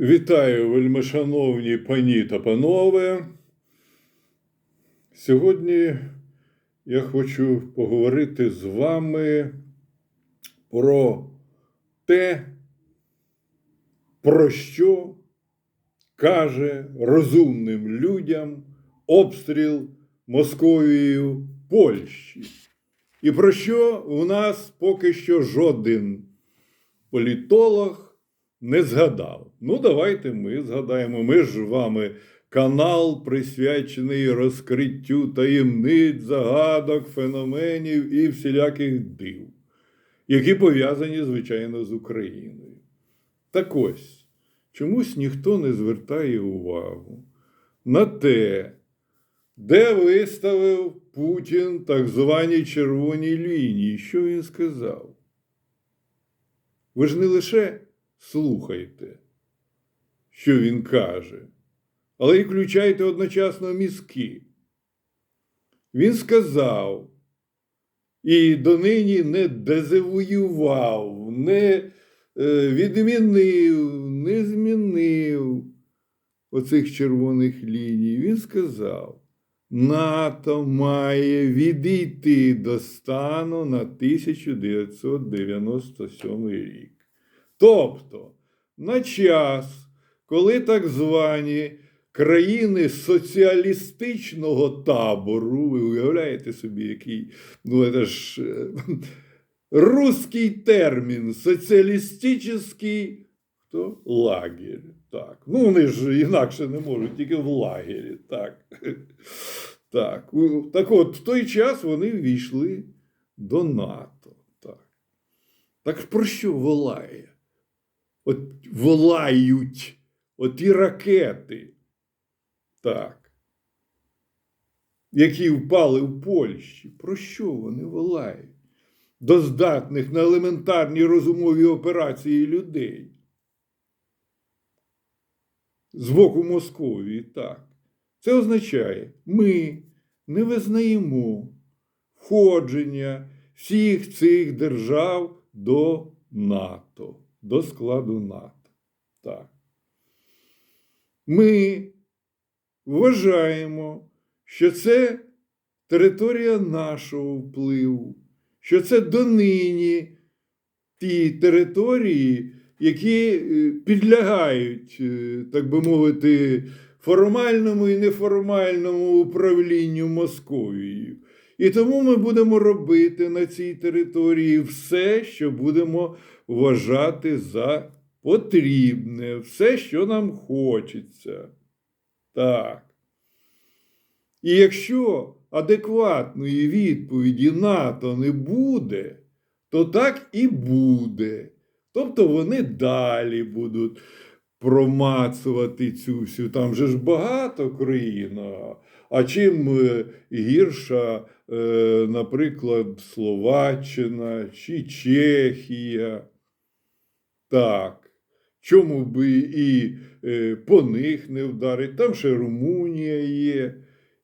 Вітаю, вельмишановні пані та панове. Сьогодні я хочу поговорити з вами про те, про що каже розумним людям обстріл Московією Польщі. І про що у нас поки що жоден політолог не згадав. Ну, давайте ми згадаємо. Ми ж вами канал, присвячений розкриттю таємниць, загадок, феноменів і всіляких див, які пов'язані, звичайно, з Україною. Так ось, чомусь ніхто не звертає увагу на те, де виставив Путін так звані червоні лінії. Що він сказав? Ви ж не лише слухайте, що він каже, але й включайте одночасно мізки. Він сказав і донині не дезавоював, не е, відмінив, не змінив оцих червоних ліній. Він сказав, НАТО має відійти до стану на 1997 рік. Тобто, на час, коли так звані країни соціалістичного табору, ви уявляєте собі, який ну, це ж е, русський термін, соціалістичний хто? лагерь. Так. Ну, вони ж інакше не можуть, тільки в лагері. Так. Так. Так от, в той час вони ввійшли до НАТО. Так. Так про що волає? От волають оті ракети, так, які впали в Польщі. Про що вони волають? До здатних на елементарні розумові операції людей. З боку Московії, так. Це означає, ми не визнаємо входження всіх цих держав до НАТО, до складу НАТО. Так. Ми вважаємо, що це територія нашого впливу, що це донині ті території, які е, підлягають, е, так би мовити, формальному і неформальному управлінню Московією. І тому ми будемо робити на цій території все, що будемо вважати за потрібне, все, що нам хочеться. Так. І якщо адекватної відповіді НАТО не буде, то так і буде. Тобто вони далі будуть промацувати цю всю. Там же ж багато країн. а- чим е, гірша, е, наприклад, Словаччина чи Чехія? Так. Чому би і е, по них не вдарить? Там ще Румунія є,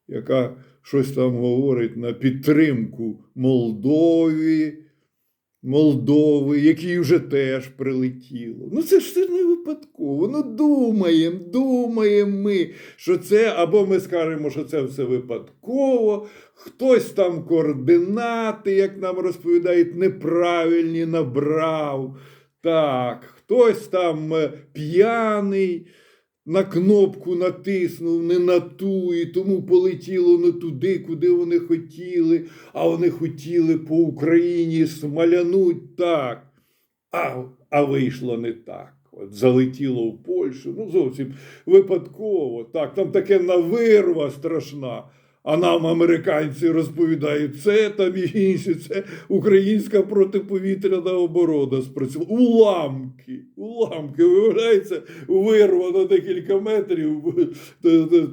яка щось там говорить на підтримку Молдові. Молдови, які вже теж прилетіло. Ну це ж все не випадково. Ну думаємо, думаємо ми, що це, або ми скажемо, що це все випадково, хтось там координати, як нам розповідають, неправильні набрав. Так, хтось там е, п'яний. На кнопку натиснув не на ту, і тому полетіло не туди, куди вони хотіли, а вони хотіли по Україні смалянуть так. А, а вийшло не так. От залетіло в Польщу. Ну, зовсім випадково. Так, там таке навирва страшна. А нам американці розповідають, це там і інші, це українська протиповітряна оборона спрацювала. Уламки, уламки, виявляється, вирва на декілька метрів.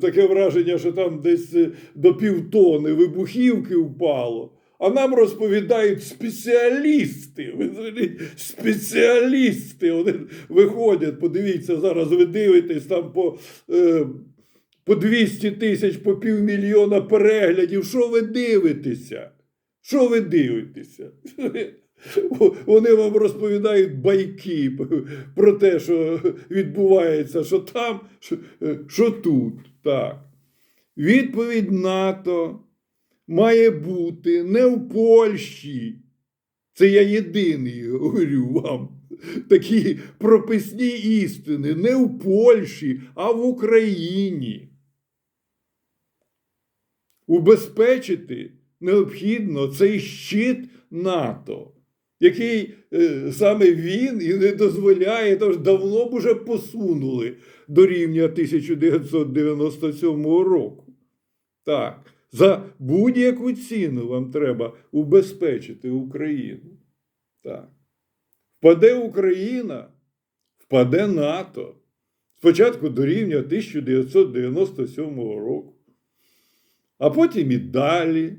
Таке враження, що там десь е, до півтони вибухівки впало. А нам розповідають спеціалісти. Спеціалісти. Вони виходять, подивіться, зараз ви дивитесь там по. Е, по 200 тисяч, по півмільйона переглядів. Що ви дивитеся? Що ви дивитеся? Вони вам розповідають байки про те, що відбувається, що там, що, тут. Так. Відповідь НАТО має бути не в Польщі. Це я єдиний говорю вам. Такі прописні істини не в Польщі, а в Україні. Убезпечити необхідно цей щит НАТО, який е, саме він і не дозволяє, тож давно б уже посунули до рівня 1997 року. Так, за будь-яку ціну вам треба убезпечити Україну. Так. Впаде Україна, впаде НАТО. Спочатку до рівня 1997 року, а потім і далі.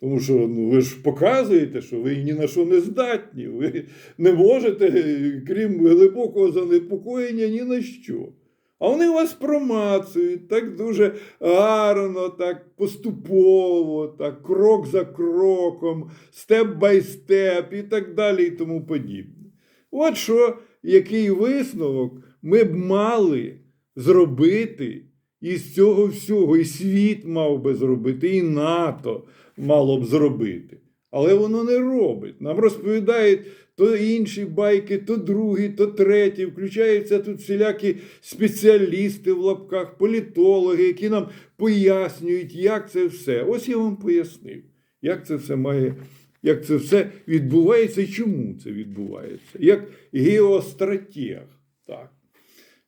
Тому що ну, ви ж показуєте, що ви ні на що не здатні. Ви не можете, крім глибокого занепокоєння, ні на що. А вони вас промацують так дуже гарно, так поступово, так крок за кроком, степ бай степ і так далі, і тому подібне. От що, який висновок ми б мали зробити із цього всього, і світ мав би зробити, і НАТО мало б зробити. Але воно не робить. Нам розповідають то інші байки, то другі, то треті. Включаються тут всілякі спеціалісти в лапках, політологи, які нам пояснюють, як це все. Ось я вам пояснив, як це все має, як це все відбувається і чому це відбувається. Як геостратег. Так.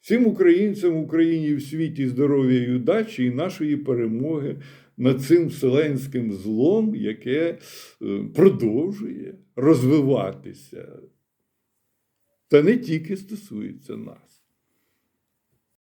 Всім українцям в Україні в світі здоров'я і удачі і нашої перемоги над цим вселенським злом, яке е, продовжує розвиватися. Та не тільки стосується нас.